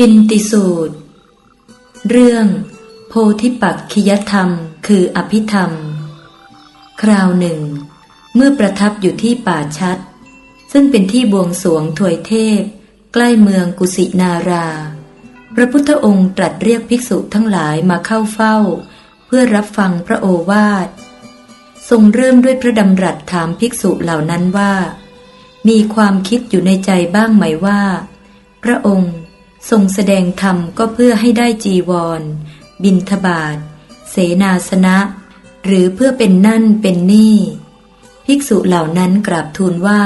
กินติสูตร เรื่อง โพธิปักขิยธรรม คืออภิธรรม คราวหนึ่ง เมื่อประทับอยู่ที่ป่าชัด ซึ่งเป็นที่บวงสรวงถวยเทพ ใกล้เมืองกุสินารา พระพุทธองค์ตรัสเรียกภิกษุทั้งหลายมาเข้าเฝ้า เพื่อรับฟังพระโอวาท ทรงเริ่มด้วยพระดำรัสถามภิกษุเหล่านั้นว่า มีความคิดอยู่ในใจบ้างไหมว่า พระองค์ ทรงแสดงธรรมก็เพื่อให้ได้จีวร บินทบาทเสนาสนะ หรือเพื่อเป็นนั่นเป็นนี่ ภิกษุเหล่านั้นกราบทูลว่า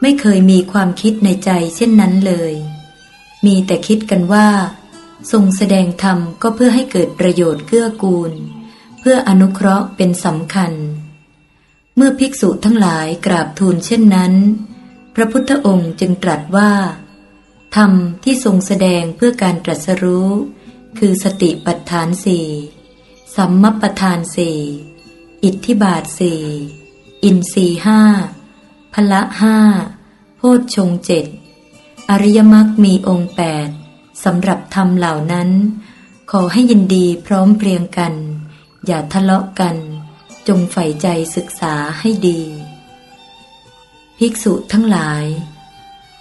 ไม่เคยมีความคิดในใจเช่นนั้นเลย มีแต่คิดกันว่า ทรงแสดงธรรมก็เพื่อให้เกิดประโยชน์เกื้อกูล เพื่ออนุเคราะห์เป็นสำคัญ เมื่อภิกษุทั้งหลายกราบทูลเช่นนั้น พระพุทธองค์จึงตรัสว่า ธรรมที่ทรงแสดงเพื่อการตรัสรู้ คือสติปัฏฐานสี่สัมมปทานสี่อิทธิบาทสี่อินทรีห้าพละห้าโพชฌงเจ็ดอริยมรรคมีองค์แปดสำหรับธรรมเหล่านั้น ขอให้ยินดีพร้อมเพรียงกัน อย่าทะเลาะกัน จงใฝ่ใจศึกษาให้ดี ภิกษุทั้งหลาย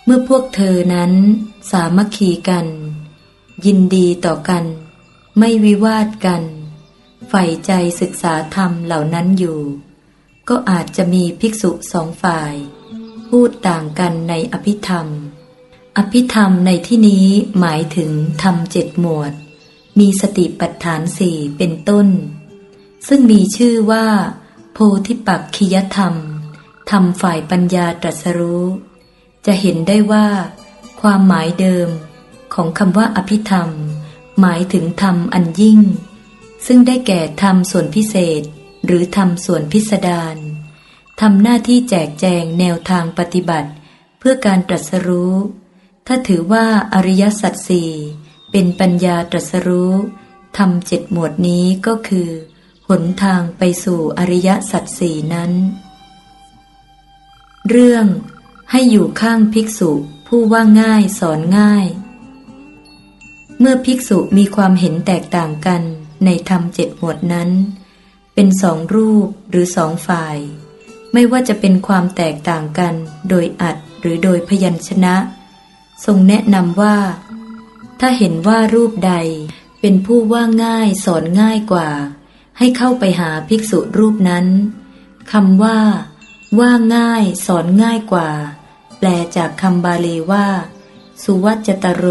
เมื่อพวกเธอนั้นสามัคคีกัน ยินดีต่อกัน ไม่วิวาทกันใฝ่ใจศึกษาธรรมเหล่านั้นอยู่ ก็อาจจะมีภิกษุสองฝ่าย พูดต่างกันในอภิธรรม อภิธรรมในที่นี้หมายถึงธรรมเจ็ดหมวด มีสติปัฏฐานสี่เป็นต้น ซึ่งมีชื่อว่า โพธิปักขิยธรรม ธรรมฝ่ายปัญญาตรัสรู้ จะเห็นได้ว่า ความหมายเดิมของคำว่าอภิธรรม หมายถึงธรรมอันยิ่ง ซึ่งได้แก่ธรรมส่วนพิเศษ หรือธรรมส่วนพิสดารทำหน้าที่แจกแจงแนวทางปฏิบัติ เพื่อการตรัสรู้ ถ้าถือว่าอริยสัจสี่เป็นปัญญาตรัสรู้ทำเจ็ดหมวดนี้ก็คือ หนทางไปสู่อริยสัจสี่นั้น เรื่อง ให้อยู่ข้างภิกษุผู้ว่าง่ายสอนง่าย เมื่อภิกษุมีความเห็นแตกต่างกันในธรรมเจ็ดหมวดนั้น เป็นสองรูปหรือสองฝ่าย ไม่ว่าจะเป็นความแตกต่างกันโดยอัดหรือโดยพยัญชนะ ทรงแนะนำว่า ถ้าเห็นว่ารูปใดเป็นผู้ว่าง่ายสอนง่ายกว่า ให้เข้าไปหาภิกษุรูปนั้นคำว่า ว่าง่ายสอนง่ายกว่า ลจากคำบาลีว่า สุวัจตโร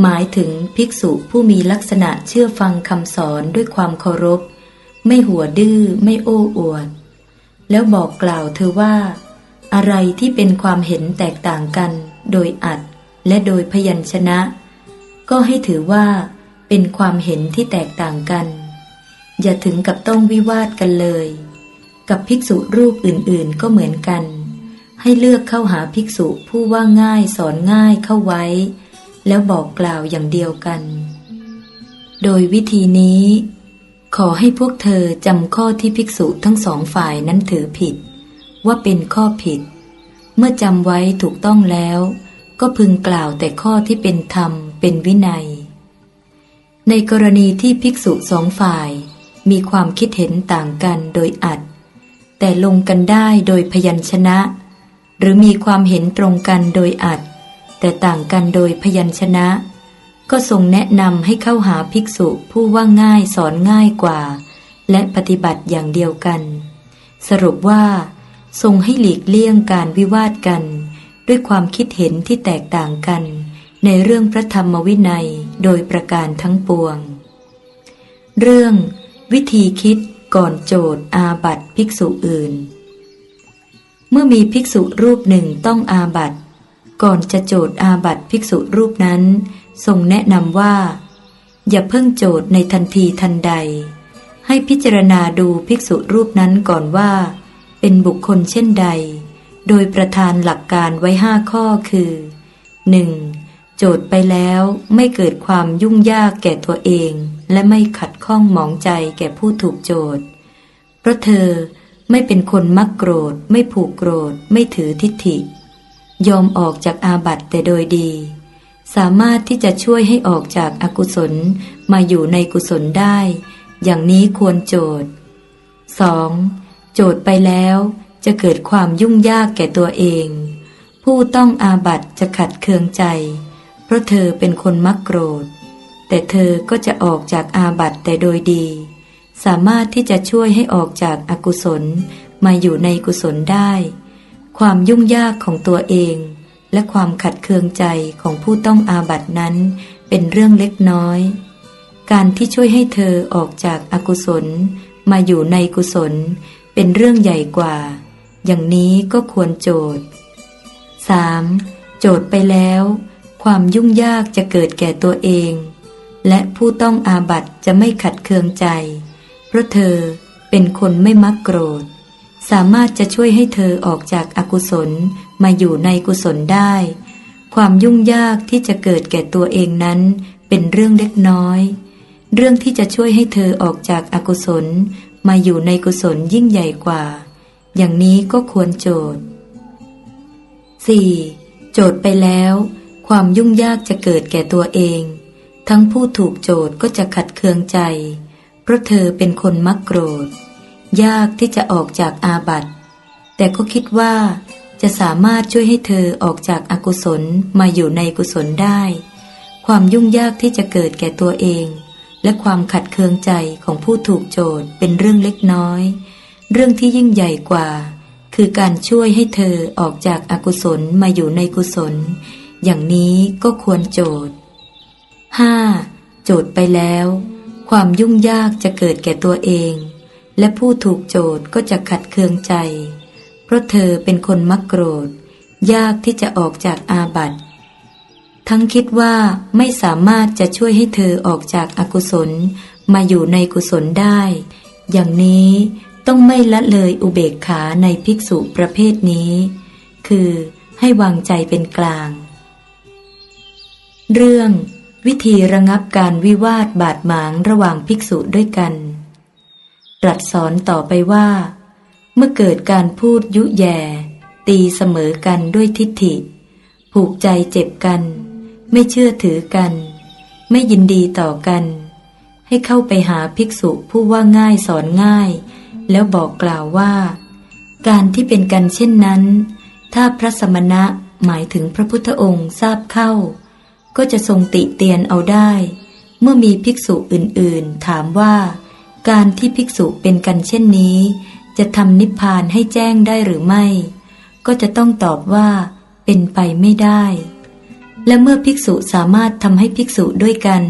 หมายถึงภิกษุผู้มีลักษณะเชื่อฟังคำสอนด้วยความเคารพ ไม่หัวดื้อไม่โอ้อวด แล้วบอกกล่าวเธอว่า อะไรที่เป็นความเห็นแตกต่างกัน โดยอัดและโดยพยัญชนะ ก็ให้ถือว่า เป็นความเห็นที่แตกต่างกัน อย่าถึงกับต้องวิวาทกันเลย กับภิกษุรูปอื่นๆก็เหมือนกัน ให้เลือกเข้าหาภิกษุผู้ว่าง่ายสอนง่ายเข้าไว้ แล้วบอกกล่าวอย่างเดียวกัน โดยวิธีนี้ ขอให้พวกเธอจำข้อที่ภิกษุทั้งสองฝ่ายนั้นถือผิด ว่าเป็นข้อผิด เมื่อจำไว้ถูกต้องแล้ว ก็พึงกล่าวแต่ข้อที่เป็นธรรมเป็นวินัย ในกรณีที่ภิกษุสองฝ่ายมีความคิดเห็นต่างกันโดยอัด แต่ลงกันได้โดยพยัญชนะ หรือมีความเห็นตรงกันโดยอัด แต่ต่างกันโดยพยัญชนะ ก็ทรงแนะนำให้เข้าหาภิกษุผู้ว่าง่ายสอนง่ายกว่า และปฏิบัติอย่างเดียวกัน สรุปว่า ทรงให้หลีกเลี่ยงการวิวาทกัน ด้วยความคิดเห็นที่แตกต่างกัน ในเรื่องพระธรรมวินัยโดยประการทั้งปวง เรื่อง วิธีคิดก่อนโจทย์อาบัตภิกษุอื่น เมื่อมีภิกษุรูปหนึ่งต้องอาบัตก่อนจะโจทย์อาบัตภิกษุรูปนั้น ทรงแนะนำว่า อย่าเพิ่งโจทย์ในทันทีทันใด ให้พิจารณาดูภิกษุรูปนั้นก่อนว่า เป็นบุคคลเช่นใด โดยประธานหลักการไว้ห้าข้อคือ 1. โจทย์ไปแล้วไม่เกิดความยุ่งยากแก่ตัวเอง และไม่ขัดข้องหมองใจแก่ผู้ถูกโจทย์เพราะเธอ ไม่เป็นคนมักโกรธ ไม่ผูกโกรธ ไม่ถือทิฏฐิ ยอมออกจากอาบัติแต่โดยดี สามารถที่จะช่วยให้ออกจากอากุศลมาอยู่ในกุศลได้ อย่างนี้ควรโจทย์ 2. โจทย์ไปแล้วจะเกิดความยุ่งยากแก่ตัวเอง ผู้ต้องอาบัตจะขัดเคืองใจ เพราะเธอเป็นคนมักโกรธ แต่เธอก็จะออกจากอาบัตแต่โดยดี สามารถที่จะช่วยให้ออกจากอากุศลมาอยู่ในกุศลได้ ความยุ่งยากของตัวเอง และความขัดเคืองใจของผู้ต้องอาบัตนั้น เป็นเรื่องเล็กน้อย การที่ช่วยให้เธอออกจากอากุศล มาอยู่ในกุศล เป็นเรื่องใหญ่กว่า อย่างนี้ก็ควรโจทย์ 3. โจทย์ไปแล้ว ความยุ่งยากจะเกิดแก่ตัวเอง และผู้ต้องอาบัตจะไม่ขัดเคืองใจ เพราะเธอเป็นคนไม่มักโกรธ สามารถจะช่วยให้เธอออกจากอากุศลมาอยู่ในกุศลได้ ความยุ่งยากที่จะเกิดแก่ตัวเองนั้น เป็นเรื่องเล็กน้อย เรื่องที่จะช่วยให้เธอออกจากอากุศลมาอยู่ในกุศลยิ่งใหญ่กว่า อย่างนี้ก็ควรโจทย์ 4. โจทย์ไปแล้ว ความยุ่งยากจะเกิดแก่ตัวเอง ทั้งผู้ถูกโจทย์ก็จะขัดเคืองใจ เพราะเธอเป็นคนมักโกรธ ยากที่จะออกจากอาบัติ แต่ก็คิดว่าจะสามารถช่วยให้เธอออกจากอากุศลมาอยู่ในกุศลได้ ความยุ่งยากที่จะเกิดแก่ตัวเอง และความขัดเคืองใจของผู้ถูกโจทย์เป็นเรื่องเล็กน้อย เรื่องที่ยิ่งใหญ่กว่า คือการช่วยให้เธอออกจากอากุศลมาอยู่ในกุศล อย่างนี้ก็ควรโจทย์ 5. โจทย์ไปแล้ว ความยุ่งยากจะเกิดแก่ตัวเอง และผู้ถูกโจทย์ก็จะขัดเคืองใจ เพราะเธอเป็นคนมักโกรธ ยากที่จะออกจากอาบัติ ทั้งคิดว่าไม่สามารถจะช่วยให้เธอออกจากอากุศลมาอยู่ในกุศลได้ อย่างนี้ต้องไม่ละเลยอุเบกขาในภิกษุประเภทนี้ คือให้วางใจเป็นกลาง เรื่อง วิธีระงับการวิวาทบาดหมางระหว่างภิกษุด้วยกัน ตรัสสอนต่อไปว่า เมื่อเกิดการพูดยุแย่ ตีเสมอกันด้วยทิฏฐิ ผูกใจเจ็บกัน ไม่เชื่อถือกัน ไม่ยินดีต่อกัน ให้เข้าไปหาภิกษุผู้ว่าง่ายสอนง่าย แล้วบอกกล่าวว่า การที่เป็นกันเช่นนั้น ถ้าพระสมณะหมายถึงพระพุทธองค์ทราบเข้า ก็จะทรงติเตียนเอาได้ เมื่อมีภิกษุอื่นๆ ถามว่า การที่ภิกษุเป็นกันเช่นนี้ จะทำนิพพานให้แจ้งได้หรือไม่ ก็จะต้องตอบว่า เป็นไปไม่ได้ และเมื่อภิกษุสามารถทำให้ภิกษุด้วยกัน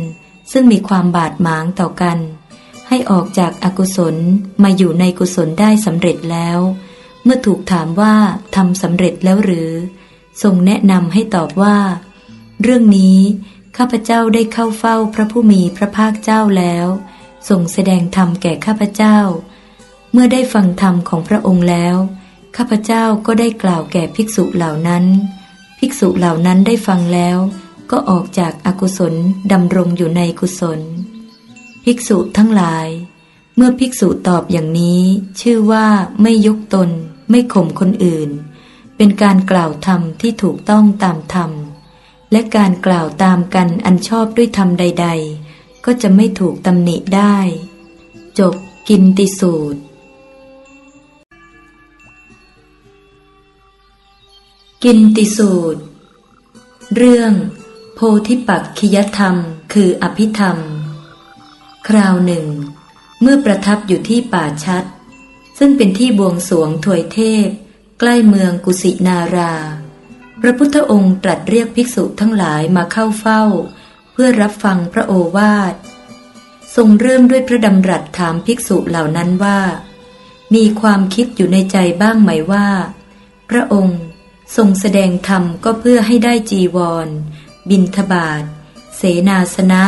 ซึ่งมีความบาดหมางต่อกัน ให้ออกจากอากุศลมาอยู่ในกุศลได้สำเร็จแล้ว เมื่อถูกถามว่าทำสำเร็จแล้วหรือ ทรงแนะนำให้ตอบว่า เรื่องนี้ข้าพเจ้าได้เข้าเฝ้าพระผู้มีพระภาคเจ้าแล้วทรงแสดงธรรมแก่ข้าพเจ้า เมื่อได้ฟังธรรมของพระองค์แล้ว ข้าพเจ้าก็ได้กล่าวแก่ภิกษุเหล่านั้น ภิกษุเหล่านั้นได้ฟังแล้ว ก็ออกจากอากุศลดำรงอยู่ในกุศล ภิกษุทั้งหลาย เมื่อภิกษุตอบอย่างนี้ ชื่อว่าไม่ยกตน ไม่ข่มคนอื่น เป็นการกล่าวธรรมที่ถูกต้องตามธรรม และการกล่าวตามกันอันชอบด้วยธรรมใด ๆ ก็จะไม่ถูกตำหนิได้ จบกินติสูตร กินติสูตร เรื่อง โพธิปักขิยธรรมคืออภิธรรม คราวหนึ่ง เมื่อประทับอยู่ที่ป่าชัด ซึ่งเป็นที่บวงสรวงถวยเทพ ใกล้เมืองกุสินารา พระพุทธองค์ตรัสเรียกภิกษุทั้งหลายมาเข้าเฝ้า เพื่อรับฟังพระโอวาท ทรงเริ่มด้วยพระดำรัสถามภิกษุเหล่านั้นว่า มีความคิดอยู่ในใจบ้างไหมว่า พระองค์ทรงแสดงธรรมก็เพื่อให้ได้จีวร บินทบาทเสนาสนะ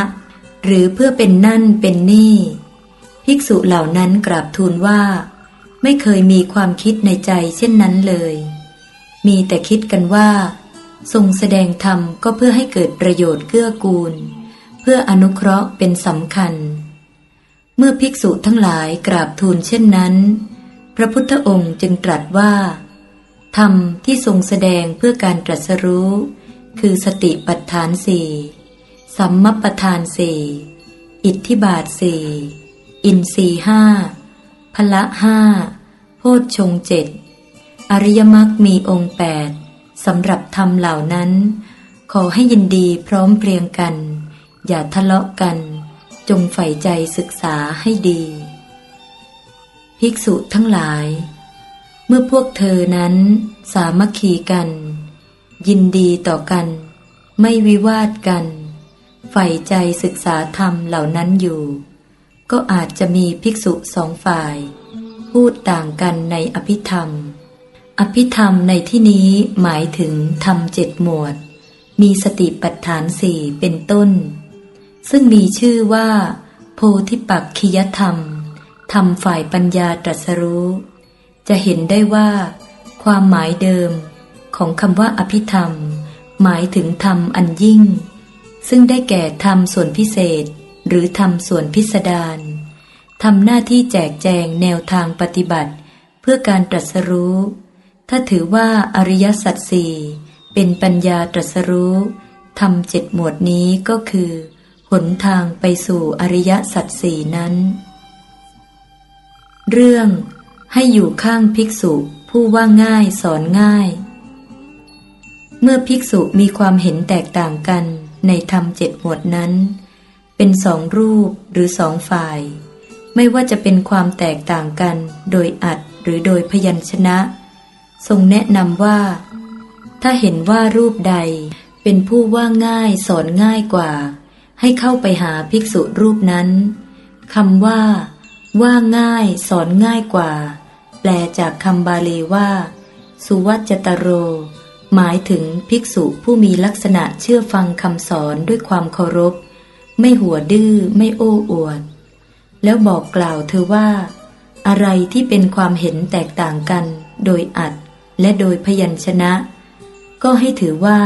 หรือเพื่อเป็นนั่นเป็นนี่ ภิกษุเหล่านั้นกราบทูลว่า ไม่เคยมีความคิดในใจเช่นนั้นเลย มีแต่คิดกันว่า ทรงแสดงธรรมก็เพื่อให้เกิดประโยชน์เกื้อกูล เพื่ออนุเคราะห์เป็นสำคัญ เมื่อภิกษุทั้งหลายกราบทูลเช่นนั้น พระพุทธองค์จึงตรัสว่า ธรรมที่ทรงแสดงเพื่อการตรัสรู้ คือสติปัฏฐานสี่สัมมปทานสี่อิทธิบาทสี่อินทรีห้าพละห้าโพชฌงเจ็ด อริยมรรคมีองค์แปดสำหรับทำเหล่านั้น ขอให้ยินดีพร้อมเพรียงกัน อย่าทะเลาะกัน จงใฝ่ใจศึกษาให้ดี ภิกษุทั้งหลาย เมื่อพวกเธอนั้นสามัคคีกัน ยินดีต่อกัน ไม่วิวาทกันใฝ่ใจศึกษาธรรมเหล่านั้นอยู่ ก็อาจจะมีภิกษุสองฝ่าย พูดต่างกันในอภิธรรม อภิธรรมในที่นี้หมายถึงธรรมเจ็ดหมวด มีสติปัฏฐานสี่เป็นต้น ซึ่งมีชื่อว่า โพธิปักคิยธรรม ธรรมฝ่ายปัญญาตรัสรู้ จะเห็นได้ว่า ความหมายเดิมของคำว่าอภิธรรม หมายถึงธรรมอันยิ่ง ซึ่งได้แก่ธรรมส่วนพิเศษ หรือธรรมส่วนพิสดารทำหน้าที่แจกแจงแนวทางปฏิบัติ เพื่อการตรัสรู้ ถ้าถือว่าอริยสัจสี่เป็นปัญญาตรัสรู้ทำเจ็ดหมวดนี้ก็คือ หนทางไปสู่อริยสัจสี่นั้น เรื่องให้อยู่ข้างภิกษุผู้ว่าง่ายสอนง่าย เมื่อภิกษุมีความเห็นแตกต่างกันในธรรมเจ็ดหมวดนั้น เป็นสองรูปหรือสองฝ่าย ไม่ว่าจะเป็นความแตกต่างกันโดยอัดหรือโดยพยัญชนะ ทรงแนะนำว่า ถ้าเห็นว่ารูปใดเป็นผู้ว่าง่ายสอนง่ายกว่า ให้เข้าไปหาภิกษุรูปนั้นคำว่า ว่าง่ายสอนง่ายกว่า แปลจากคำบาลีว่า สุวัจจตโร หมายถึงภิกษุผู้มีลักษณะเชื่อฟังคำสอนด้วยความเคารพ ไม่หัวดื้อไม่โอ้อวด แล้วบอกกล่าวเธอว่า อะไรที่เป็นความเห็นแตกต่างกันโดยอัด และโดยพยัญชนะ ก็ให้ถือว่า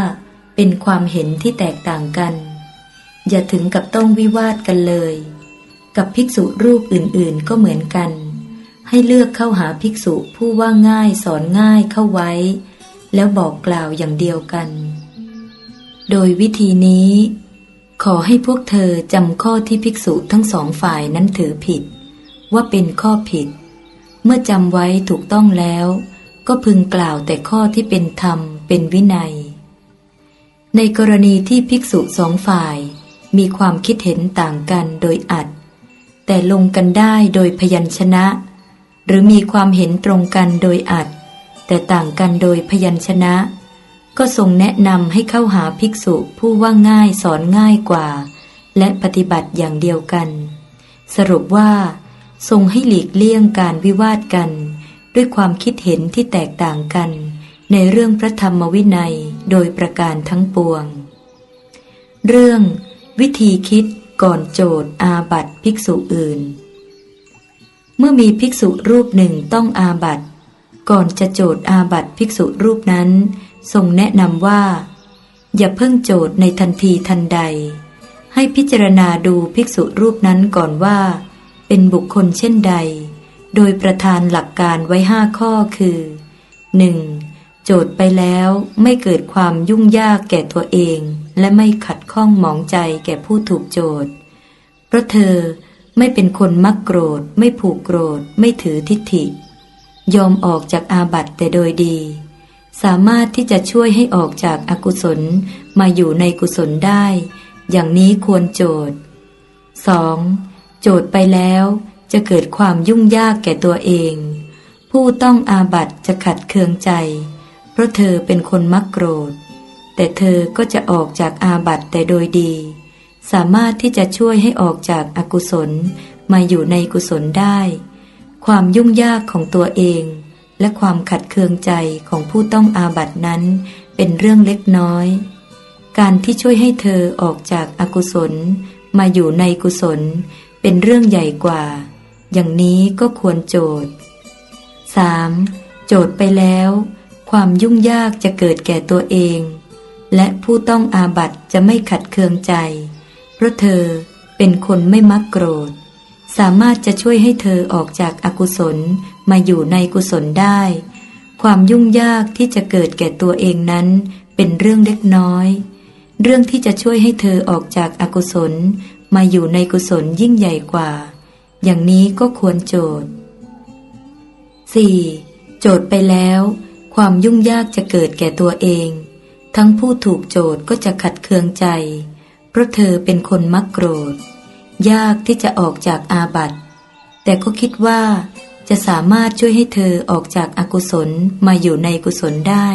เป็นความเห็นที่แตกต่างกัน อย่าถึงกับต้องวิวาทกันเลย กับภิกษุรูปอื่นๆก็เหมือนกัน ให้เลือกเข้าหาภิกษุผู้ว่าง่ายสอนง่ายเข้าไว้ แล้วบอกกล่าวอย่างเดียวกัน โดยวิธีนี้ ขอให้พวกเธอจำข้อที่ภิกษุทั้งสองฝ่ายนั้นถือผิด ว่าเป็นข้อผิด เมื่อจำไว้ถูกต้องแล้ว ก็พึงกล่าวแต่ข้อที่เป็นธรรมเป็นวินัย ในกรณีที่ภิกษุสองฝ่ายมีความคิดเห็นต่างกันโดยอัด แต่ลงกันได้โดยพยัญชนะ หรือมีความเห็นตรงกันโดยอัด แต่ต่างกันโดยพยัญชนะ ก็ทรงแนะนำให้เข้าหาภิกษุผู้ว่าง่ายสอนง่ายกว่า และปฏิบัติอย่างเดียวกัน สรุปว่า ทรงให้หลีกเลี่ยงการวิวาทกัน ด้วยความคิดเห็นที่แตกต่างกัน ในเรื่องพระธรรมวินัยโดยประการทั้งปวง เรื่อง วิธีคิดก่อนโจทย์อาบัตภิกษุอื่น เมื่อมีภิกษุรูปหนึ่งต้องอาบัตก่อนจะโจทย์อาบัตภิกษุรูปนั้น ทรงแนะนำว่า อย่าเพิ่งโจทย์ในทันทีทันใด ให้พิจารณาดูภิกษุรูปนั้นก่อนว่า เป็นบุคคลเช่นใด โดยประธานหลักการไว้ห้าข้อคือ 1. โจทย์ไปแล้วไม่เกิดความยุ่งยากแก่ตัวเอง และไม่ขัดข้องหมองใจแก่ผู้ถูกโจทย์ เพราะเธอไม่เป็นคนมักโกรธ ไม่ผูกโกรธ ไม่ถือทิฏฐิ ยอมออกจากอาบัติแต่โดยดี สามารถที่จะช่วยให้ออกจากอากุศลมาอยู่ในกุศลได้ อย่างนี้ควรโจทย์ 2. โจทย์ไปแล้ว จะเกิดความยุ่งยากแก่ตัวเอง ผู้ต้องอาบัตจะขัดเคืองใจ เพราะเธอเป็นคนมักโกรธ แต่เธอก็จะออกจากอาบัตแต่โดยดี สามารถที่จะช่วยให้ออกจากอากุศลมาอยู่ในกุศลได้ ความยุ่งยากของตัวเอง และความขัดเคืองใจของผู้ต้องอาบัตนั้น เป็นเรื่องเล็กน้อย การที่ช่วยให้เธอออกจากอากุศลมาอยู่ในกุศลเป็นเรื่องใหญ่กว่า อย่างนี้ก็ควรโจทย์ 3. โจทย์ไปแล้ว ความยุ่งยากจะเกิดแก่ตัวเอง และผู้ต้องอาบัตจะไม่ขัดเคืองใจ เพราะเธอเป็นคนไม่มักโกรธ สามารถจะช่วยให้เธอออกจากอากุศลมาอยู่ในกุศลได้ ความยุ่งยากที่จะเกิดแก่ตัวเองนั้น เป็นเรื่องเล็กน้อย เรื่องที่จะช่วยให้เธอออกจากอากุศลมาอยู่ในกุศลยิ่งใหญ่กว่า อย่างนี้ก็ควรโจทย์ 4. โจทย์ไปแล้ว ความยุ่งยากจะเกิดแก่ตัวเอง ทั้งผู้ถูกโจทย์ก็จะขัดเคืองใจ เพราะเธอเป็นคนมักโกรธ ยากที่จะออกจากอาบัติ แต่ก็คิดว่าจะสามารถช่วยให้เธอออกจากอากุศลมาอยู่ในกุศลได้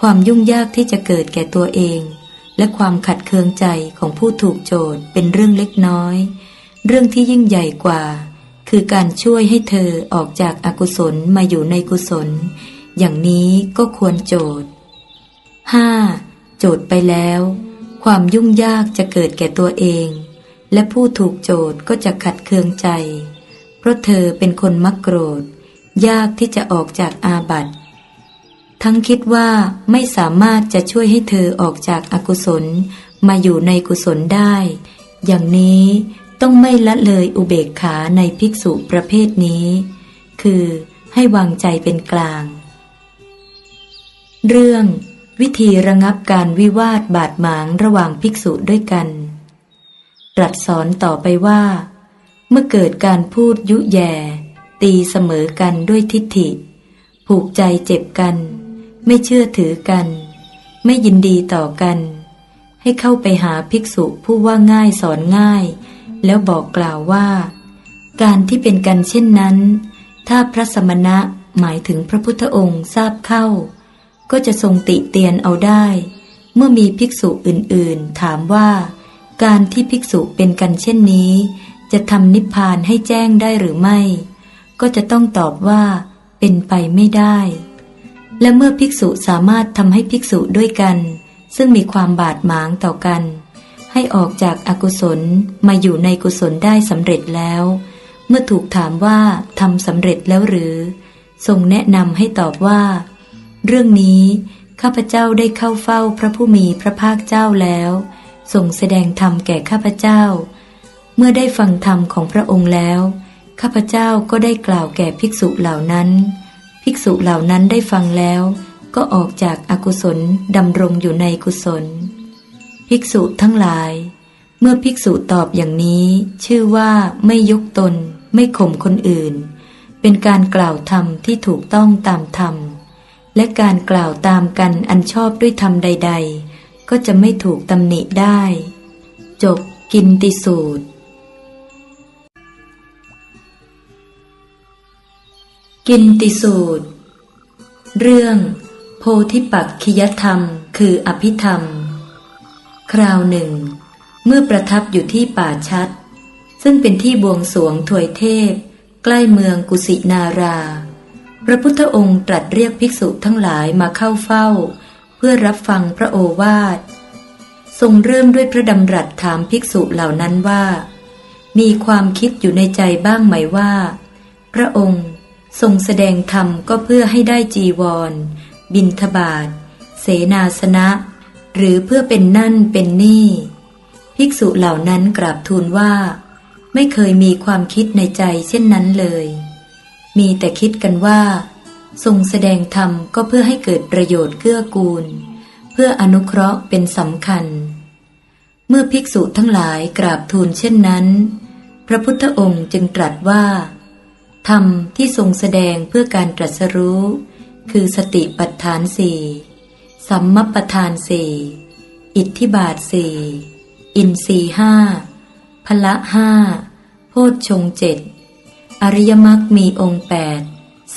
ความยุ่งยากที่จะเกิดแก่ตัวเอง และความขัดเคืองใจของผู้ถูกโจทย์เป็นเรื่องเล็กน้อย เรื่องที่ยิ่งใหญ่กว่า คือการช่วยให้เธอออกจากอากุศลมาอยู่ในกุศล อย่างนี้ก็ควรโจทย์ 5. โจทย์ไปแล้ว ความยุ่งยากจะเกิดแก่ตัวเอง และผู้ถูกโจทย์ก็จะขัดเคืองใจ เพราะเธอเป็นคนมักโกรธ ยากที่จะออกจากอาบัติทั้งคิดว่าไม่สามารถจะช่วยให้เธอออกจากอากุศลมาอยู่ในกุศลได้ อย่างนี้ ต้องไม่ละเลยอุเบกขาในภิกษุประเภทนี้ คือให้วางใจเป็นกลาง เรื่องวิธีระงับการวิวาทบาดหมางระหว่างภิกษุด้วยกัน ตรัสสอนต่อไปว่า เมื่อเกิดการพูดยุแย่ตีเสมอกันด้วยทิฏฐิ ผูกใจเจ็บกัน ไม่เชื่อถือกัน ไม่ยินดีต่อกัน ให้เข้าไปหาภิกษุผู้ว่าง่ายสอนง่าย แล้วบอกกล่าวว่า การที่เป็นกันเช่นนั้น ถ้าพระสมณะหมายถึงพระพุทธองค์ทราบเข้า ก็จะทรงติเตียนเอาได้ เมื่อมีภิกษุอื่นๆ ถามว่า การที่ภิกษุเป็นกันเช่นนี้ จะทำนิพพานให้แจ้งได้หรือไม่ ก็จะต้องตอบว่า เป็นไปไม่ได้ และเมื่อภิกษุสามารถทำให้ภิกษุด้วยกัน ซึ่งมีความบาดหมางต่อกัน ให้ออกจากอากุศลมาอยู่ในกุศลได้สำเร็จแล้ว เมื่อถูกถามว่าทำสำเร็จแล้วหรือ ทรงแนะนำให้ตอบว่า เรื่องนี้ข้าพเจ้าได้เข้าเฝ้าพระผู้มีพระภาคเจ้าแล้วทรงแสดงธรรมแก่ข้าพเจ้า เมื่อได้ฟังธรรมของพระองค์แล้ว ข้าพเจ้าก็ได้กล่าวแก่ภิกษุเหล่านั้น ภิกษุเหล่านั้นได้ฟังแล้ว ก็ออกจากอากุศลดำรงอยู่ในกุศล ภิกษุทั้งหลาย เมื่อภิกษุตอบอย่างนี้ ชื่อว่าไม่ยกตน ไม่ข่มคนอื่น เป็นการกล่าวธรรมที่ถูกต้องตามธรรม และการกล่าวตามกันอันชอบด้วยธรรมใด ๆ ก็จะไม่ถูกตำหนิได้ จบกินติสูตร กินติสูตร เรื่อง โพธิปักขิยธรรม คืออภิธรรม คราวหนึ่ง เมื่อประทับอยู่ที่ป่าชัด ซึ่งเป็นที่บวงสรวงถวยเทพ ใกล้เมืองกุสินารา พระพุทธองค์ตรัสเรียกภิกษุทั้งหลายมาเข้าเฝ้า เพื่อรับฟังพระโอวาท ทรงเริ่มด้วยพระดำรัสถามภิกษุเหล่านั้นว่า มีความคิดอยู่ในใจบ้างไหมว่า พระองค์ทรงแสดงธรรมก็เพื่อให้ได้จีวร บินทบาทเสนาสนะ หรือเพื่อเป็นนั่นเป็นนี่ ภิกษุเหล่านั้นกราบทูลว่า ไม่เคยมีความคิดในใจเช่นนั้นเลย มีแต่คิดกันว่า ทรงแสดงธรรมก็เพื่อให้เกิดประโยชน์เกื้อกูล เพื่ออนุเคราะห์เป็นสำคัญ เมื่อภิกษุทั้งหลายกราบทูลเช่นนั้น พระพุทธองค์จึงตรัสว่า ธรรมที่ทรงแสดงเพื่อการตรัสรู้ คือสติปัฏฐานสี่ สัมมปทานสี่อิทธิบาทสี่อินทรีห้าพละห้าโพชฌงเจ็ดอริยมรรคมีองค์แปด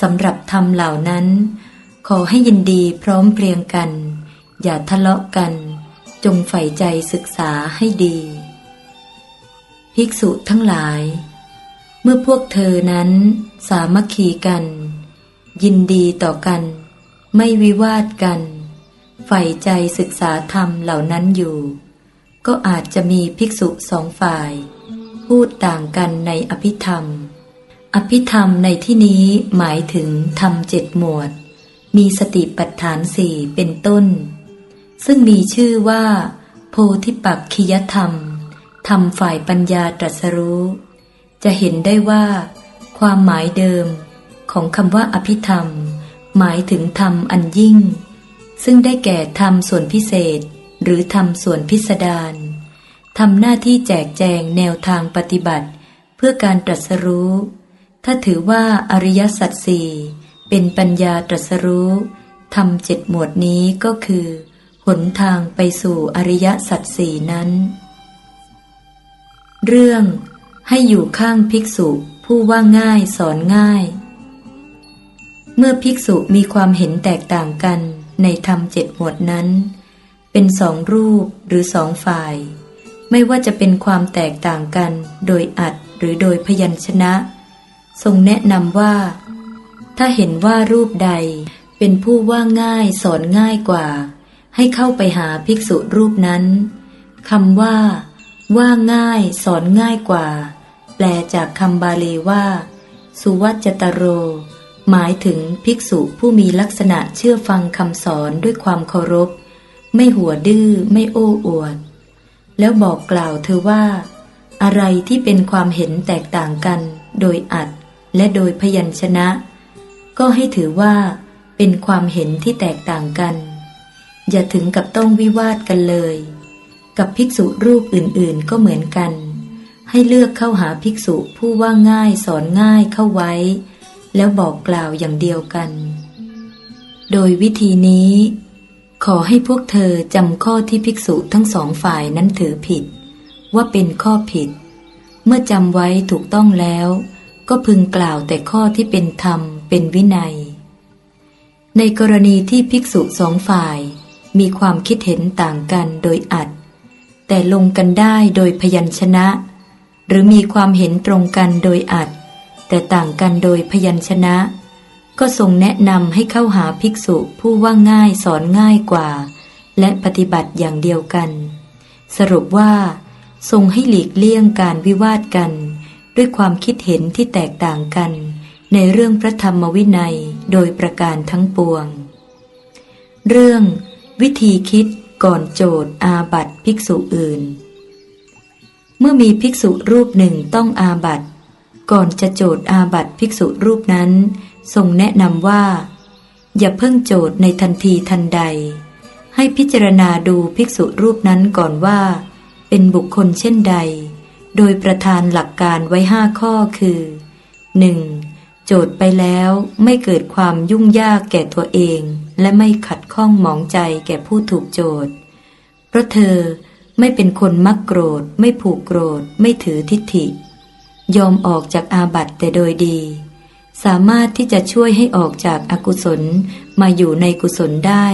สำหรับธรรมเหล่านั้น ขอให้ยินดีพร้อมเพรียงกัน อย่าทะเลาะกัน จงใฝ่ใจศึกษาให้ดี ภิกษุทั้งหลาย เมื่อพวกเธอนั้นสามัคคีกัน ยินดีต่อกัน ไม่วิวาทกัน ใฝ่ใจศึกษาธรรมเหล่านั้นอยู่ ก็อาจจะมีภิกษุสองฝ่าย พูดต่างกันในอภิธรรม อภิธรรมในที่นี้หมายถึงธรรมเจ็ดหมวด มีสติปัฏฐานสี่เป็นต้น ซึ่งมีชื่อว่า โพธิปักขิยธรรมธรรมฝ่ายปัญญาตรัสรู้ จะเห็นได้ว่า ความหมายเดิมของคำว่าอภิธรรม หมายถึงธรรมอันยิ่ง ซึ่งได้แก่ธรรมส่วนพิเศษ หรือธรรมส่วนพิสดารทำหน้าที่แจกแจงแนวทางปฏิบัติ เพื่อการตรัสรู้ ถ้าถือว่าอริยสัจสี่เป็นปัญญาตรัสรู้ทำเจ็ดหมวดนี้ก็คือ หนทางไปสู่อริยสัจสี่นั้น เรื่อง ให้อยู่ข้างภิกษุผู้ว่าง่ายสอนง่าย เมื่อภิกษุมีความเห็นแตกต่างกัน ในธรรมเจ็ดหมวดนั้น เป็นสองรูปหรือสองฝ่าย ไม่ว่าจะเป็นความแตกต่างกันโดยอัดหรือโดยพยัญชนะ ทรงแนะนำว่า ถ้าเห็นว่ารูปใดเป็นผู้ว่าง่ายสอนง่ายกว่า ให้เข้าไปหาภิกษุรูปนั้นคำว่า ว่าง่ายสอนง่ายกว่า แปลจากคำบาลีว่า สุวัจจตโร หมายถึงภิกษุผู้มีลักษณะเชื่อฟังคำสอนด้วยความเคารพ ไม่หัวดื้อไม่โอ้อวด แล้วบอกกล่าวเธอว่า อะไรที่เป็นความเห็นแตกต่างกัน โดยอัดและโดยพยัญชนะ ก็ให้ถือว่า เป็นความเห็นที่แตกต่างกัน อย่าถึงกับต้องวิวาทกันเลย กับภิกษุรูปอื่นๆก็เหมือนกัน ให้เลือกเข้าหาภิกษุผู้ว่าง่ายสอนง่ายเข้าไว้ แล้วบอกกล่าวอย่างเดียวกัน โดยวิธีนี้ ขอให้พวกเธอจำข้อที่ภิกษุทั้งสองฝ่ายนั้นถือผิด ว่าเป็นข้อผิด เมื่อจำไว้ถูกต้องแล้ว ก็พึงกล่าวแต่ข้อที่เป็นธรรมเป็นวินัย ในกรณีที่ภิกษุสองฝ่าย มีความคิดเห็นต่างกันโดยอัด แต่ลงกันได้โดยพยัญชนะ หรือมีความเห็นตรงกันโดยอัด แต่ต่างกันโดยพยัญชนะ ก็ทรงแนะนำให้เข้าหาภิกษุผู้ว่าง่ายสอนง่ายกว่า และปฏิบัติอย่างเดียวกัน สรุปว่า ทรงให้หลีกเลี่ยงการวิวาทกัน ด้วยความคิดเห็นที่แตกต่างกัน ในเรื่องพระธรรมวินัยโดยประการทั้งปวง เรื่องวิธีคิดก่อนโจทย์อาบัตภิกษุอื่น เมื่อมีภิกษุรูปหนึ่งต้องอาบัต ก่อนจะโจทย์อาบัติภิกษุรูปนั้น ทรงแนะนำว่า อย่าเพิ่งโจทย์ในทันทีทันใด ให้พิจารณาดูภิกษุรูปนั้นก่อนว่า เป็นบุคคลเช่นใด โดยประธานหลักการไว้ห้าข้อคือ 1. โจทย์ไปแล้วไม่เกิดความยุ่งยากแก่ตัวเอง และไม่ขัดข้องหมองใจแก่ผู้ถูกโจทย์เพราะเธอไม่เป็นคนมักโกรธ ไม่ผูกโกรธ ไม่ถือทิฏฐิ ยอมออกจากอาบัติแต่โดยดี สามารถที่จะช่วยให้ออกจากอากุศลมาอยู่ในกุศลได้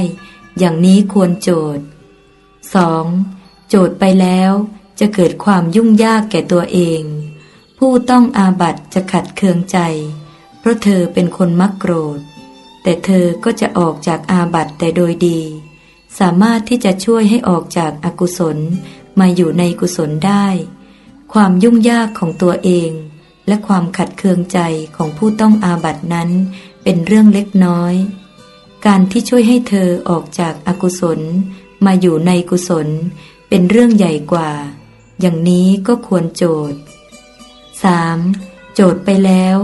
อย่างนี้ควรโจทย์ 2. โจทย์ไปแล้วจะเกิดความยุ่งยากแก่ตัวเอง ผู้ต้องอาบัติจะขัดเคืองใจ เพราะเธอเป็นคนมักโกรธ แต่เธอก็จะออกจากอาบัติแต่โดยดี สามารถที่จะช่วยให้ออกจากอากุศลมาอยู่ในกุศลได้ ความยุ่งยากของตัวเอง และความขัดเคืองใจของผู้ต้องอาบัตินั้นเป็นเรื่องเล็กน้อย การที่ช่วยให้เธอออกจากอากุศล มาอยู่ในกุศล เป็นเรื่องใหญ่กว่า อย่างนี้ก็ควรโจทย์ 3. โจทย์ไปแล้ว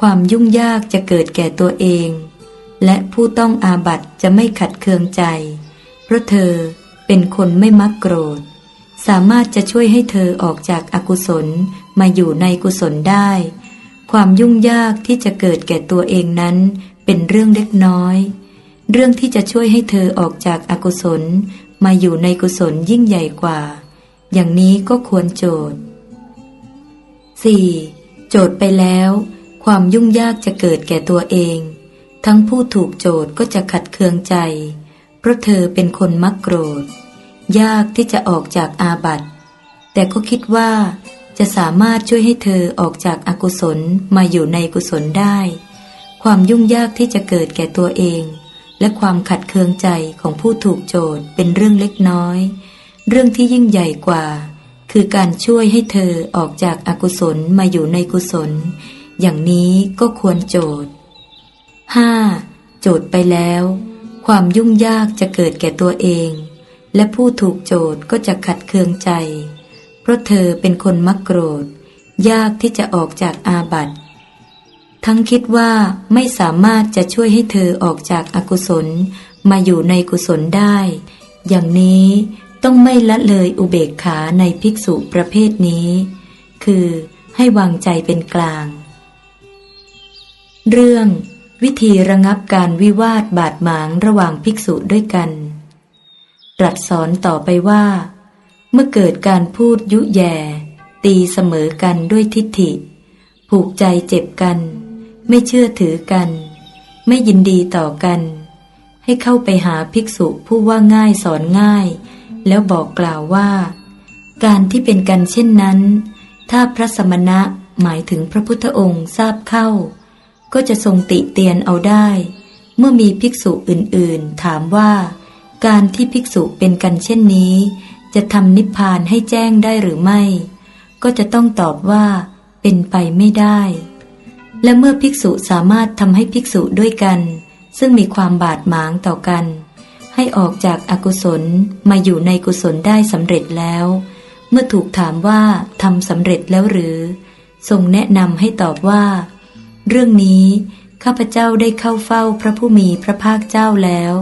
ความยุ่งยากจะเกิดแก่ตัวเอง และผู้ต้องอาบัติจะไม่ขัดเคืองใจ เพราะเธอเป็นคนไม่มักโกรธ สามารถจะช่วยให้เธอออกจากอากุศลมาอยู่ในกุศลได้ ความยุ่งยากที่จะเกิดแก่ตัวเองนั้น เป็นเรื่องเล็กน้อย เรื่องที่จะช่วยให้เธอออกจากอากุศลมาอยู่ในกุศลยิ่งใหญ่กว่า อย่างนี้ก็ควรโจทย์ 4. โจทย์ไปแล้ว ความยุ่งยากจะเกิดแก่ตัวเอง ทั้งผู้ถูกโจทย์ก็จะขัดเคืองใจ เพราะเธอเป็นคนมักโกรธ ยากที่จะออกจากอาบัติ แต่ก็คิดว่าจะสามารถช่วยให้เธอออกจากอากุศลมาอยู่ในกุศลได้ ความยุ่งยากที่จะเกิดแก่ตัวเอง และความขัดเคืองใจของผู้ถูกโจทย์เป็นเรื่องเล็กน้อย เรื่องที่ยิ่งใหญ่กว่า คือการช่วยให้เธอออกจากอากุศลมาอยู่ในกุศล อย่างนี้ก็ควรโจทย์ 5. โจทย์ไปแล้ว ความยุ่งยากจะเกิดแก่ตัวเอง และผู้ถูกโจทย์ก็จะขัดเคืองใจ เพราะเธอเป็นคนมักโกรธ ยากที่จะออกจากอาบัติ ทั้งคิดว่าไม่สามารถจะช่วยให้เธอออกจากอากุศลมาอยู่ในกุศลได้ อย่างนี้ต้องไม่ละเลยอุเบกขาในภิกษุประเภทนี้ คือให้วางใจเป็นกลาง เรื่องวิธีระงับการวิวาทบาดหมางระหว่างภิกษุด้วยกัน ตรัสสอนต่อไปว่า เมื่อเกิดการพูดยุแย่ตีเสมอกันด้วยทิฏฐิ ผูกใจเจ็บกัน ไม่เชื่อถือกัน ไม่ยินดีต่อกัน ให้เข้าไปหาภิกษุผู้ว่าง่ายสอนง่าย แล้วบอกกล่าวว่า การที่เป็นกันเช่นนั้น ถ้าพระสมณะหมายถึงพระพุทธองค์ทราบเข้า ก็จะทรงติเตียนเอาได้ เมื่อมีภิกษุอื่นๆ ถามว่า การที่ภิกษุเป็นกันเช่นนี้ จะทำนิพพานให้แจ้งได้หรือไม่ ก็จะต้องตอบว่า เป็นไปไม่ได้ และเมื่อภิกษุสามารถทำให้ภิกษุด้วยกัน ซึ่งมีความบาดหมางต่อกัน ให้ออกจากอากุศลมาอยู่ในกุศลได้สำเร็จแล้ว เมื่อถูกถามว่าทำสำเร็จแล้วหรือ ทรงแนะนำให้ตอบว่า เรื่องนี้ข้าพเจ้าได้เข้าเฝ้าพระผู้มีพระภาคเจ้าแล้ว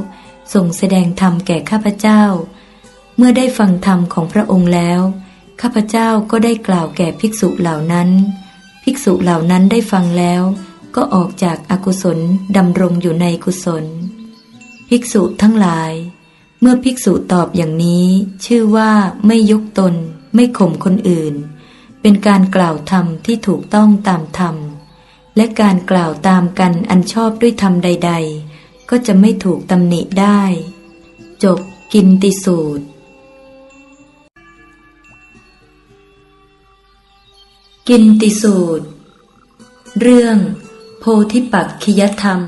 ทรงแสดงธรรมแก่ข้าพเจ้า เมื่อได้ฟังธรรมของพระองค์แล้ว ข้าพเจ้าก็ได้กล่าวแก่ภิกษุเหล่านั้น ภิกษุเหล่านั้นได้ฟังแล้ว ก็ออกจากอากุศลดำรงอยู่ในกุศล ภิกษุทั้งหลาย เมื่อภิกษุตอบอย่างนี้ ชื่อว่าไม่ยกตน ไม่ข่มคนอื่น เป็นการกล่าวธรรมที่ถูกต้องตามธรรม และการกล่าวตามกันอันชอบด้วยธรรมใด ๆ ก็จะไม่ถูกตำหนิได้ จบกินติสูตร กินติสูตร เรื่อง โพธิปักขิยธรรม